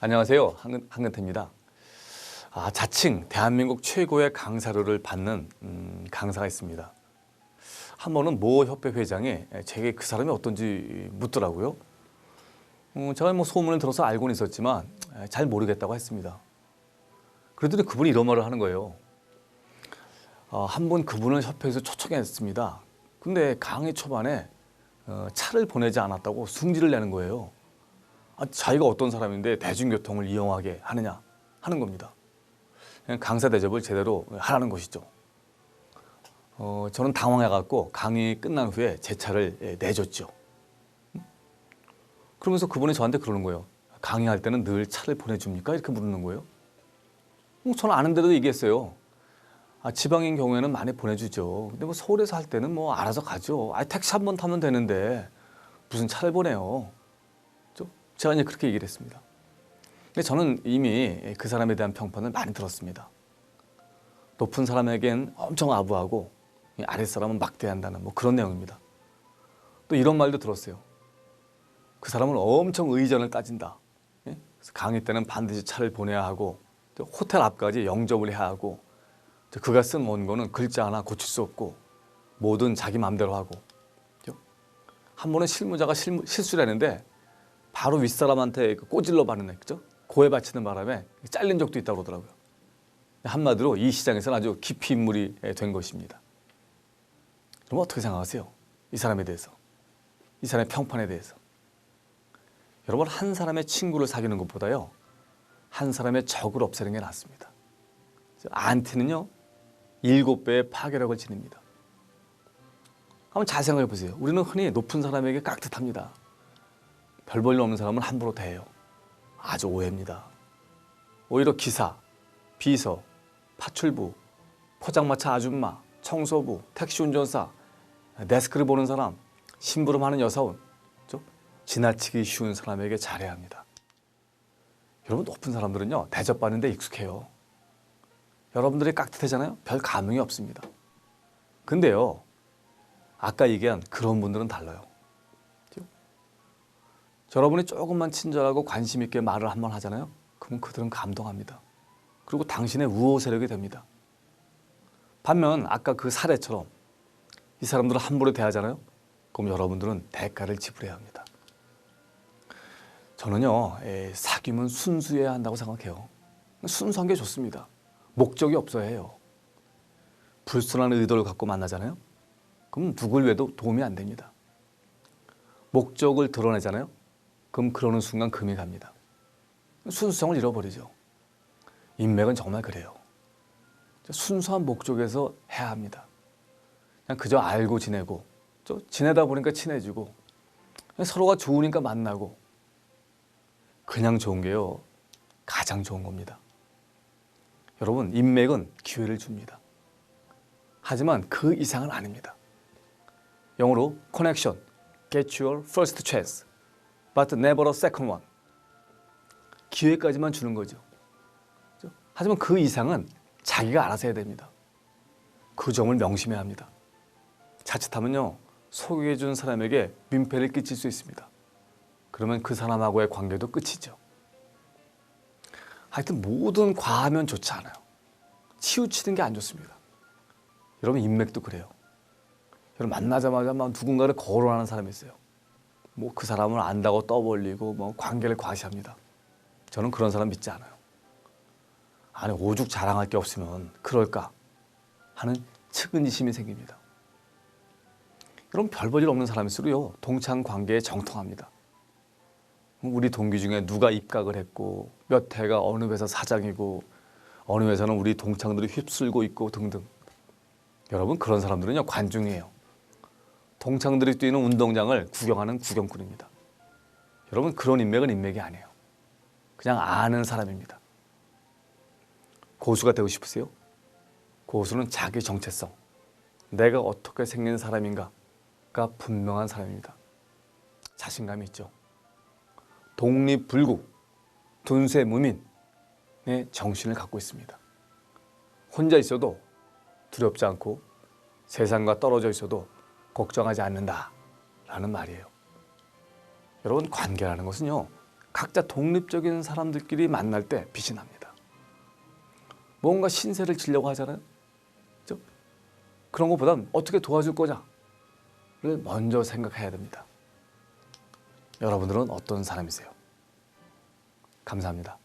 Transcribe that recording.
안녕하세요. 한근, 한근태입니다. 아, 자칭 대한민국 최고의 강사료를 받는 음, 강사가 있습니다. 한 번은 모 협회 회장이 제게 그 사람이 어떤지 묻더라고요. 음, 제가 뭐 소문을 들어서 알고는 있었지만 잘 모르겠다고 했습니다. 그러더니 그분이 이런 말을 하는 거예요. 어, 한번 그분을 협회에서 초청했습니다. 근데 강의 초반에 어, 차를 보내지 않았다고 승질을 내는 거예요. 아, 자기가 어떤 사람인데 대중교통을 이용하게 하느냐 하는 겁니다. 강사 대접을 제대로 하라는 것이죠. 어, 저는 당황해갖고 강의 끝난 후에 제 차를 예, 내줬죠. 그러면서 그분이 저한테 그러는 거예요. 강의할 때는 늘 차를 보내줍니까? 이렇게 물는 거예요. 어, 저는 아는 대로 얘기했어요. 아, 지방인 경우에는 많이 보내주죠. 근데 뭐 서울에서 할 때는 뭐 알아서 가죠. 아, 택시 한 번 타면 되는데 무슨 차를 보내요. 저- 제가 이제 그렇게 얘기를 했습니다. 근데 저는 이미 그 사람에 대한 평판을 많이 들었습니다. 높은 사람에겐 엄청 아부하고 이 아랫사람은 막대한다는 뭐 그런 내용입니다. 또 이런 말도 들었어요. 그 사람은 엄청 의전을 따진다. 예? 강의 때는 반드시 차를 보내야 하고 또 호텔 앞까지 영접을 해야 하고 또 그가 쓴 원고는 글자 하나 고칠 수 없고 뭐든 자기 마음대로 하고? 한 번은 실무자가 실무, 실수를 했는데 바로 윗사람한테 그 꼬질러 받는 그죠? 고해 바치는 바람에 잘린 적도 있다고 그러더라고요. 한마디로 이 시장에서는 아주 깊이 인물이 된 것입니다. 그럼 어떻게 생각하세요? 이 사람에 대해서. 이 사람의 평판에 대해서. 여러분 한 사람의 친구를 사귀는 것보다요. 한 사람의 적을 없애는 게 낫습니다. 안티는요. 일곱 배의 파괴력을 지닙니다. 한번 잘 생각해 보세요. 우리는 흔히 높은 사람에게 깍듯합니다. 별 볼일 없는 사람은 함부로 대해요. 아주 오해입니다. 오히려 기사, 비서, 파출부, 포장마차 아줌마, 청소부, 택시 운전사, 데스크를 보는 사람, 심부름하는 여사원, 좀 지나치기 쉬운 사람에게 잘해야 합니다. 여러분 높은 사람들은요 대접받는 데 익숙해요. 여러분들이 깍듯하잖아요. 별 감흥이 없습니다. 근데요 아까 얘기한 그런 분들은 달라요. 여러분이 조금만 친절하고 관심 있게 말을 한 번 하잖아요. 그럼 그들은 감동합니다. 그리고 당신의 우호 세력이 됩니다. 반면 아까 그 사례처럼 이 사람들을 함부로 대하잖아요. 그럼 여러분들은 대가를 지불해야 합니다. 저는요 에, 사귐은 순수해야 한다고 생각해요. 순수한 게 좋습니다. 목적이 없어야 해요. 불순한 의도를 갖고 만나잖아요. 그럼 누굴 위해도 도움이 안 됩니다. 목적을 드러내잖아요. 그럼 그러는 순간 금이 갑니다. 순수성을 잃어버리죠. 인맥은 정말 그래요. 순수한 목적에서 해야 합니다. 그냥 그저 알고 지내고 또 지내다 보니까 친해지고 서로가 좋으니까 만나고 그냥 좋은 게요 가장 좋은 겁니다. 여러분 인맥은 기회를 줍니다. 하지만 그 이상은 아닙니다. 영어로 connection, get your first chance, but never a second one. 기회까지만 주는 거죠. 그죠? 하지만 그 이상은 자기가 알아서 해야 됩니다. 그 점을 명심해야 합니다. 자칫하면요 소개해 준 사람에게 민폐를 끼칠 수 있습니다. 그러면 그 사람하고의 관계도 끝이죠. 하여튼 모든 과하면 좋지 않아요. 치우치는 게 안 좋습니다. 여러분 인맥도 그래요. 여러분 만나자마자 막 누군가를 거론하는 사람이 있어요. 뭐 그 사람을 안다고 떠벌리고 뭐 관계를 과시합니다. 저는 그런 사람 믿지 않아요. 아니 오죽 자랑할 게 없으면 그럴까 하는 측은지심이 생깁니다. 여러분 별볼일 없는 사람일수록요 동창 관계에 정통합니다. 우리 동기 중에 누가 입각을 했고 몇 해가 어느 회사 사장이고 어느 회사는 우리 동창들이 휩쓸고 있고 등등. 여러분 그런 사람들은요 관중이에요. 동창들이 뛰는 운동장을 구경하는 구경꾼입니다. 여러분 그런 인맥은 인맥이 아니에요. 그냥 아는 사람입니다. 고수가 되고 싶으세요? 고수는 자기 정체성, 내가 어떻게 생긴 사람인가가 분명한 사람입니다. 자신감이 있죠. 독립불국, 둔세무민의 정신을 갖고 있습니다. 혼자 있어도 두렵지 않고 세상과 떨어져 있어도 걱정하지 않는다라는 말이에요. 여러분 관계라는 것은요 각자 독립적인 사람들끼리 만날 때 빛이 납니다. 뭔가 신세를 지려고 하잖아요. 그죠? 그런 것보단 어떻게 도와줄 거냐를 먼저 생각해야 됩니다. 여러분들은 어떤 사람이세요? 감사합니다.